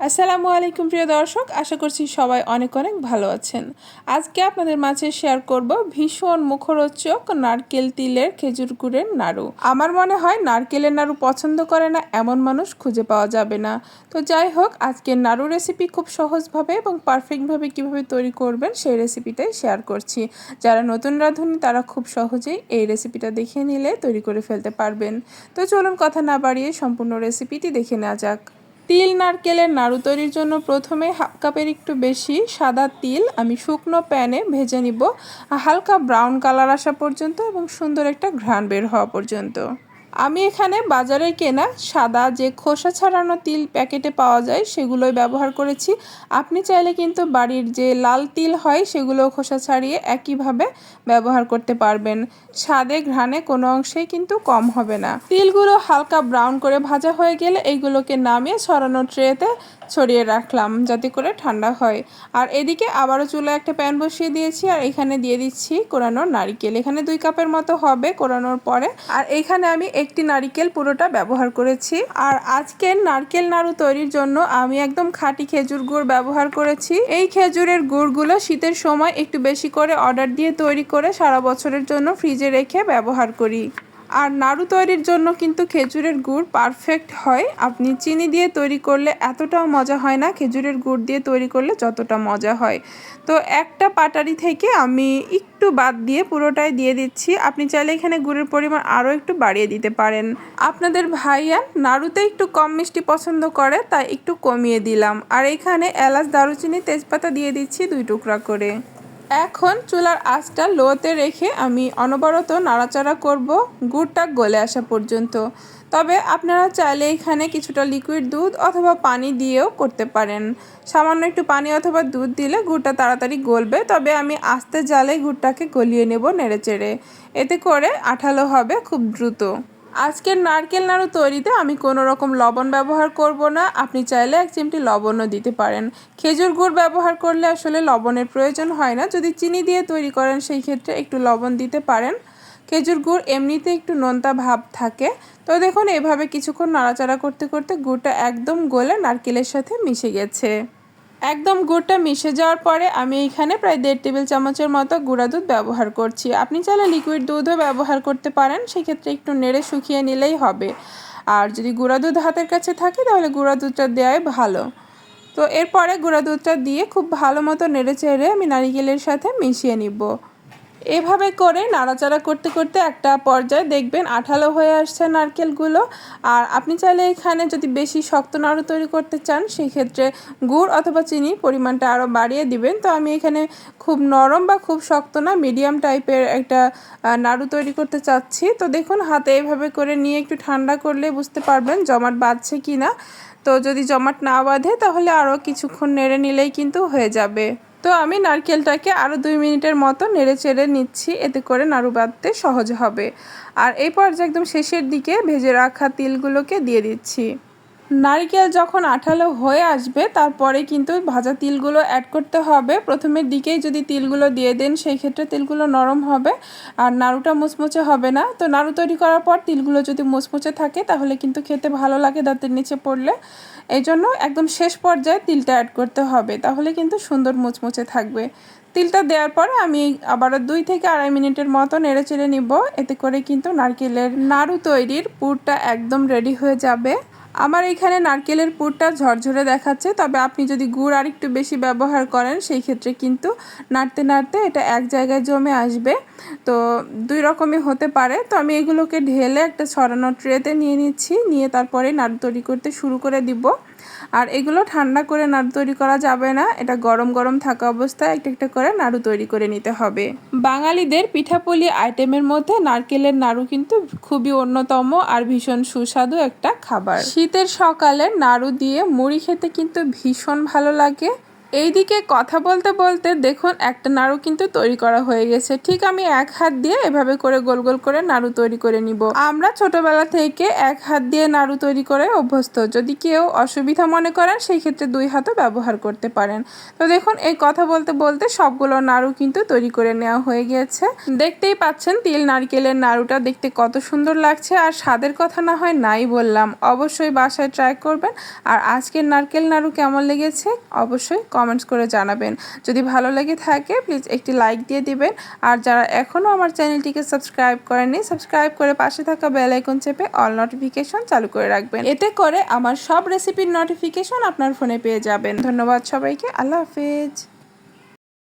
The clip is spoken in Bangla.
আসসালামু আলাইকুম প্রিয় দর্শক, আশা করছি সবাই অনেক অনেক ভালো আছেন। আজকে আপনাদের মাঝে শেয়ার করব ভীষণ মুখরোচক নারকেল তিলের খেজুর গুড়ের নাড়ু। আমার মনে হয় নারকেলের নাড়ু পছন্দ করে না, এমন মানুষ খুঁজে পাওয়া যাবে না। তো যাই হোক, আজকের নাড়ু রেসিপি খুব সহজভাবে এবং পারফেক্টভাবে কীভাবে তৈরি করবেন সেই রেসিপিটাই শেয়ার করছি। যারা নতুন রাঁধুনি, তারা খুব সহজেই এই রেসিপিটা দেখে নিলে, তৈরি করে ফেলতে পারবেন। তো চলুন কথা না বাড়িয়ে সম্পূর্ণ রেসিপিটি দেখে নেওয়া যাক। তিল, নারকেলের নাড়ু তৈরির জন্য প্রথমে হাফ কাপের একটু বেশি সাদা তিল আমি শুকনো প্যানে ভেজে নিব। হালকা ব্রাউন কালার আসা পর্যন্ত এবং সুন্দর একটা ঘ্রাণ বের হওয়া পর্যন্ত। আমি এখানে বাজারে কেনা সাদা যে খোসা ছাড়ানো তিল প্যাকেটে পাওয়া যায়, সেগুলোই ব্যবহার করেছি। আপনি চাইলে কিন্তু বাড়ির যে লাল তিল হয় সেগুলো খোসা ছাড়িয়ে একইভাবে ব্যবহার করতে পারবেন। স্বাদে ঘ্রাণে কোনো অংশেই কিন্তু কম হবে না। তিলগুলো হালকা ব্রাউন করে ভাজা হয়ে গেলে এইগুলোকে নামিয়ে ছড়ানো ট্রেতে ছড়িয়ে রাখলাম যাতে করে ঠান্ডা হয়। আর এদিকে আবারও চুলায় একটা প্যান বসিয়ে দিয়েছি আর এখানে দিয়ে দিচ্ছি কোরানোর নারিকেল। এখানে দুই কাপের মতো হবে কোরানোর পরে। আর এখানে আমি একটি নারিকেল পুরোটা ব্যবহার করেছি। আর আজকের নারকেল নাড়ু তৈরির জন্য আমি একদম খাঁটি খেজুর গুড় ব্যবহার করেছি। এই খেজুরের গুড়গুলো শীতের সময় একটু বেশি করে অর্ডার দিয়ে তৈরি করে সারা বছরের জন্য ফ্রিজে রেখে ব্যবহার করি। আর নাড়ু তৈরির জন্য কিন্তু খেজুরের গুড় পারফেক্ট হয়। আপনি চিনি দিয়ে তৈরি করলে এতটাও মজা হয় না, খেজুরের গুড় দিয়ে তৈরি করলে যতটা মজা হয়। তো একটা পাটারি থেকে আমি একটু বাদ দিয়ে পুরোটাই দিয়ে দিচ্ছি। আপনি চাইলে এখানে গুড়ের পরিমাণ আরও একটু বাড়িয়ে দিতে পারেন। আপনাদের ভাইয়া নাড়ুতে একটু কম মিষ্টি পছন্দ করে, তাই একটু কমিয়ে দিলাম। আর এখানে এলাচ, দারুচিনি, তেজপাতা দিয়ে দিচ্ছি দুই টুকরা করে। এখন চুলার আঁচটা লোতে রেখে আমি অনবরত নাড়াচাড়া করব, গুড়টা গলে আসা পর্যন্ত। তবে আপনারা চাইলে এখানে কিছুটা লিকুইড দুধ অথবা পানি দিয়েও করতে পারেন। সামান্য একটু পানি অথবা দুধ দিলে গুড়টা তাড়াতাড়ি গলবে, তবে আমি আস্তে জালে গুড়টাকে গলিয়ে নেব নেড়ে চেড়ে এতে করে আঠালো হবে খুব দ্রুত। আজকের নারকেল নাড়ু তৈরিতে আমি কোনো রকম লবণ ব্যবহার করব না। আপনি চাইলে এক চিমটি লবণও দিতে পারেন। খেজুর গুড় ব্যবহার করলে আসলে লবণের প্রয়োজন হয় না। যদি চিনি দিয়ে তৈরি করেন, সেই ক্ষেত্রে একটু লবণ দিতে পারেন। খেজুর গুড় এমনিতে একটু নোনতা ভাব থাকে। তো দেখুন, এভাবে কিছুক্ষণ নাড়াচাড়া করতে করতে গুড়টা একদম গলে নারকেলের সাথে মিশে গেছে। একদম গুড়টা মিশে যাওয়ার পরে আমি এখানে প্রায় দেড় টেবিল চামচের মতো গুঁড়া দুধ ব্যবহার করছি। আপনি চাইলে লিকুইড দুধও ব্যবহার করতে পারেন, সেক্ষেত্রে একটু নেড়ে শুকিয়ে নিলেই হবে। আর যদি গুঁড়া দুধ হাতের কাছে থাকে, তাহলে গুঁড়া দুধটা দেওয়াই ভালো। তো এরপরে গুঁড়া দুধটা দিয়ে খুব ভালো মতো নেড়ে চেড়ে আমি নারিকেলের সাথে মিশিয়ে নিব। এভাবে করে নাড়াচাড়া করতে করতে একটা পর্যায়ে দেখবেন আঠালো হয়ে আসছে নারকেলগুলো। আর আপনি চাইলে এখানে যদি বেশি শক্ত নাড়ু তৈরি করতে চান সেই ক্ষেত্রে গুড় অথবা চিনি পরিমাণটা আরও বাড়িয়ে দিবেন। তো আমি এখানে খুব নরম বা খুব শক্ত না, মিডিয়াম টাইপের একটা নাড়ু তৈরি করতে চাচ্ছি। তো দেখুন হাতে এভাবে করে নিয়ে একটু ঠান্ডা করলে বুঝতে পারবেন জমাট বাঁধছে কি না তো যদি জমাট না বাঁধে তাহলে আরও কিছুক্ষণ নেড়ে নিলেই কিন্তু হয়ে যাবে। তো আমি নারকেলটাকে আরও দুই মিনিটের মতো নেড়ে চেড়ে নিচ্ছি, এতে করে নাড়ু বাঁধতে সহজ হবে। আর এই পর্যায়ে একদম শেষের দিকে ভেজে রাখা তিলগুলোকে দিয়ে দিচ্ছি। নারিকেল যখন আঠালো হয়ে আসবে, তারপরে কিন্তু ভাজা তিলগুলো অ্যাড করতে হবে। প্রথমের দিকেই যদি তিলগুলো দিয়ে দেন, সেই ক্ষেত্রে তিলগুলো নরম হবে আর নাড়ুটা মুচমুচে হবে না। তো নাড়ু তৈরি করার পর তিলগুলো যদি মুচমুচে থাকে, তাহলে কিন্তু খেতে ভালো লাগে দাঁতের নিচে পড়লে। এই জন্য একদম শেষ পর্যায়ে তিলটা অ্যাড করতে হবে, তাহলে কিন্তু সুন্দর মুচমুচে থাকবে। তিলটা দেওয়ার পরে আমি আবারও দুই থেকে আড়াই মিনিটের মতো নেড়ে চেড়ে নিব। এতে করে কিন্তু নারকেলের নাড়ু তৈরির পুরটা একদম রেডি হয়ে যাবে। আমার এখানে নারকেলের পুরটা ঝরঝরে দেখাচ্ছে, তবে আপনি যদি গুড় আর একটু বেশি ব্যবহার করেন, সেই ক্ষেত্রে কিন্তু নাড়তে নাড়তে এটা এক জায়গায় জমে আসবে। তো দুই রকমই হতে পারে। তো আমি এগুলোকে ঢেলে একটা ছড়ানো ট্রেতে নিয়ে নিচ্ছি, নিয়ে তারপরে নাড়ু তৈরি করতে শুরু করে দিব। আর এগুলো ঠান্ডা করে নাড়ু তৈরি করা যাবে না। এটা গরম গরম থাকা অবস্থায় একটা একটা করে নাড়ু তৈরি করে নিতে হবে। বাঙালিদের পিঠাপুলি আইটেমের মধ্যে নারকেলের নাড়ু কিন্তু খুবই অন্যতম আর ভীষণ সুস্বাদু একটা খাবার। শীতের সকালে নাড়ু দিয়ে মুড়ি খেতে কিন্তু ভীষণ ভালো লাগে। এইদিকে কথা বলতে বলতে দেখুন একটা নাড়ু কিন্তু তৈরি করা হয়ে গেছে। ঠিক আমি এক হাত দিয়ে এভাবে করে গোল গোল করে নাড়ু তৈরি করে নিব। আমরা ছোটবেলা থেকে এক হাত দিয়ে নাড়ু তৈরি করে অভ্যস্ত। যদি কেউ অসুবিধা মনে করেন, সেই ক্ষেত্রে দুই হাতও ব্যবহার করতে পারেন। তো দেখুন, এই কথা বলতে বলতে সবগুলো নাড়ু কিন্তু তৈরি করে নেওয়া হয়ে গিয়েছে দেখতেই পাচ্ছেন তিল নারকেলের নাড়ুটা দেখতে কত সুন্দর লাগছে। আর স্বাদের কথা না হয় নাই বললাম। অবশ্যই বাসায় ট্রাই করবেন। আর আজকের নারকেল নাড়ু কেমন লেগেছে? অবশ্যই কমেন্টস করে জানাবেন। যদি ভালো লেগে থাকে প্লিজ একটি লাইক দিয়ে দিবেন। আর যারা এখনও আমার চ্যানেলটিকে সাবস্ক্রাইব করেননি সাবস্ক্রাইব করে পাশে থাকা বেল আইকন চেপে অল নোটিফিকেশন চালু করে রাখবেন। এতে করে আমার সব রেসিপির নোটিফিকেশন আপনার ফোনে পেয়ে যাবেন। ধন্যবাদ সবাইকে, আল্লাহ হাফেজ।